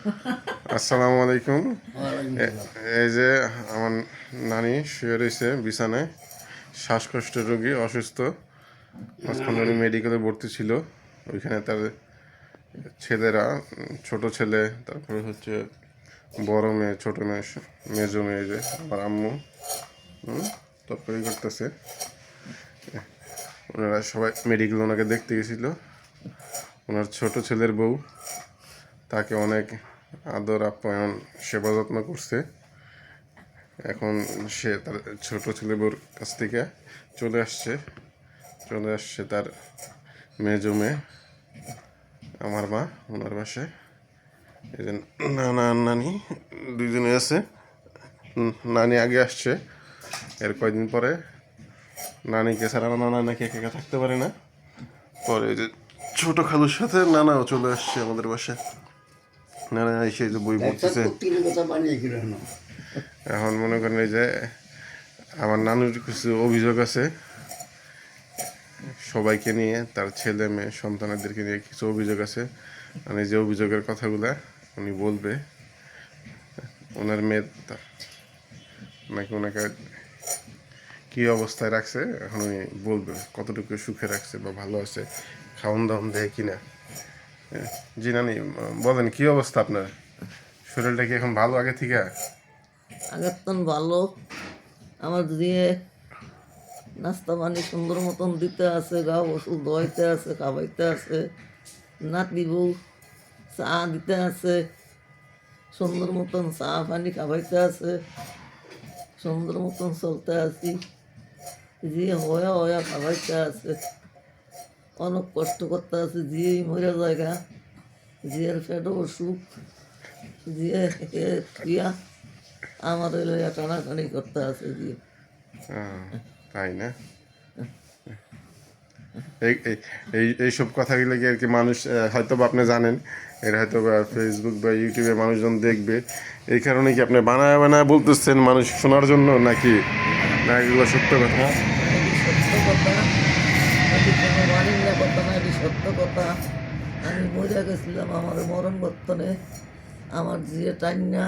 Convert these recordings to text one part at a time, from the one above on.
আসসালামু আলাইকুম। এই যে আমার নানি শুয়ে রয়েছে বিছানায় শ্বাসকষ্ট রোগী অসুস্থ। মাঝখানে মেডিকেলে ভর্তি ছিল। ওইখানে তার ছেলেরা ছোট ছেলে তারপরে হচ্ছে বড় মেয়ে ছোট মেয়ে মেজো মেয়ে যে আমার আম্মু হুম, তরকারি করতেছে। ওনারা সবাই মেডিকেল ওনাকে দেখতে গেছিল। ওনার ছোট ছেলের বউ তাকে অনেক আদর, আপ্যায়ন, সেবা যত্ন করছে। এখন সে তার ছোট ছেলে বউর কাছ থেকে চলে আসছে। চলে আসছে তার মেজো মেয়ে, আমার মা, ওনার বাসায়। এই যে নানা আর নানি, দুইজনে আছে। নানি আগে আসছে, এর কয়দিন পরে? নানিকে ছাড়া নানা নাকি একা একা থাকতে পারে না। পরে যে ছোট খালুর সাথে নানাও চলে আসছে আমাদের বাসায়। নানা এসে যে বই পড়তেছে। এখন মনে করেন এই যে আমার নানুর কিছু অভিযোগ আছে। সবাইকে নিয়ে তার ছেলে মেয়ে সন্তানদেরকে নিয়ে কিছু অভিযোগ আছে। মানে যে অভিযোগের কথাগুলা উনি বলবে ওনার মেয়ে তা- নাকি ওনাকে কী অবস্থায় রাখছে এখন উনি বলবে কতটুকু সুখে রাখছে বা ভালো আছে খাওয়ান দাওয়ান দেয় কিনা। জি নানি বলেন, কি অবস্থা আপনার? শরীরটা কি এখন ভালো আগে থেকে? আগের তন ভালো। আমার দিয়ে নাস্তা পানি সুন্দর মতন দিতে আছে গা ওষুধ দোয়াইতে আছে খাওয়াইতে আছে নাতি বউ চা দিতে আছে সুন্দর মতন চা পানি খাওয়াইতে আছে সুন্দর মতন চলতে আছি যে হয়া হয়া খাওয়াইতে আছে অনেক কষ্ট করতে আছে যে মরে জায়গা জিয়ের পেটও অসুখ। দিয়ে ক্রিয়া আমার এলো টানাটানি করতে আছে দিয়ে তাই না? এই এই- এই এইসব কথাগুলো কি আর কি মানুষ হয়তো বা আপনি জানেন এটা হয়তো বা ফেসবুক বা ইউটিউবে মানুষজন দেখবে। এই কারণে কি আপনি বানায় বানায় বলতেছেন মানুষ শোনার জন্য নাকি? না এগুলো সত্য কথা? সত্য কথা এটি কোনো বাণিজ্য কথা না এটি সত্য কথা? আমি মজা গেছিলাম আমার মরণ বর্তনে আমার যে টাইনা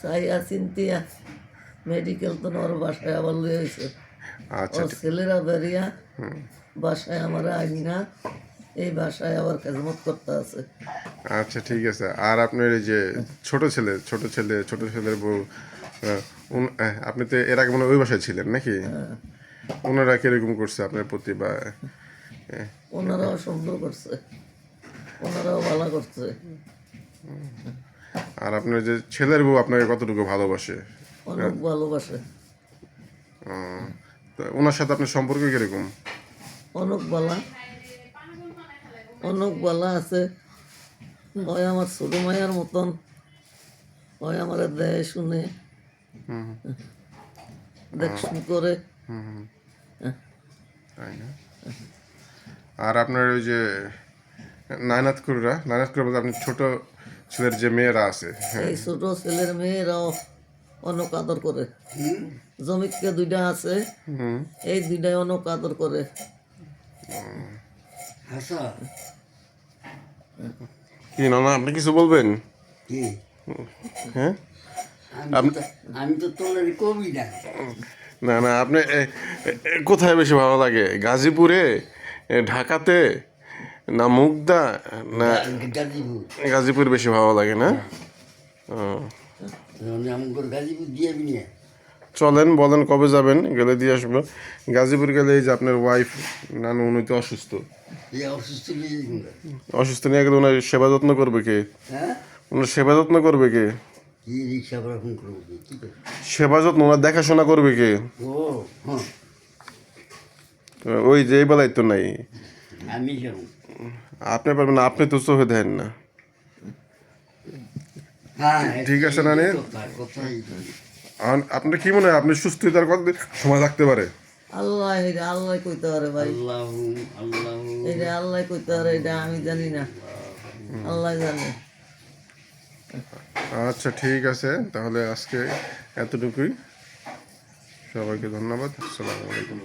চাইয়া চিন্তিয়া মেডিকেল তো ওর বাসায় আবার লয়ে হয়েছে আচ্ছা ওর ছেলেরা বেরিয়া বাসায় আমার আইনা এই বাসায় আবার খেজমত করতে আছে। আচ্ছা ঠিক আছে। আর আপনার এই যে ছোট ছেলে ছোট ছেলে ছোট ছেলের বউ আপনি তো এর আগে মনে হয় ওই বাসায় ছিলেন নাকি? ওনারা কীরকম করছে আপনার প্রতি বা ওনারাও সুন্দর করছে। ওনারাও ভালো করছে। আর আপনার যে ছেলের বউ আপনাকে কতটুকু ভালোবাসে? অনেক ভালোবাসে। ওনার সাথে আপনার সম্পর্ক কীরকম? অনেক বালা অনেক বালা আছে। হয় আমার ছোট মায়ের মতন। হয় আমার দেয় শুনে। দেখশুন করে। তাই না? আর আপনার ওই যে নায়নাথ কুররা নায়নাথ কুররা বলতে আপনার ছোট ছেলের যে মেয়েরা আছে হ্যাঁ। এই ছোট ছেলের মেয়েরাও অনেক আদর করে। জমিকে দুইটা আছে হুম। এই দুইটাই অনেক আদর করে। কি না না আপনি কিছু বলবেন? হ্যাঁ? আমি তো আমি তো তোলের কবি না। না না আপনি কোথায় বেশি ভালো লাগে? গাজীপুরে? ঢাকাতে? না মুগদা? না গাজীপুর। বেশি ভালো লাগে না? নিয়ে চলেন বলেন কবে যাবেন? গেলে দিয়ে আসব। গাজীপুর গেলে এই যে আপনার ওয়াইফ নানু উনি তো অসুস্থ। অসুস্থ নিয়ে অসুস্থ নিয়ে গেলে ওনার সেবা যত্ন করবে কে? হ্যাঁ? ওনার সেবা যত্ন করবে কে? সেবা যত্ন ওনার দেখাশোনা করবে কে? ও হ্যাঁ। ওই যে এই বেলায় তো নাই। আপনি পারবেন না আপনি তো চোখে দেন না। হ্যাঁ ঠিক আছে, নানি। আপনার কি মনে হয় আপনি সুস্থতার কত সময় লাগতে পারে? আল্লাহ এটা আল্লাহ কইতে পারে ভাই। আল্লাহ আল্লাহ। এটা আল্লাহ কইতে পারে এটা আমি জানি না। আল্লাহ জানে। আচ্ছা ঠিক আছে। তাহলে আজকে এতটুকুই। সবাইকে ধন্যবাদ। আসসালামু আলাইকুম।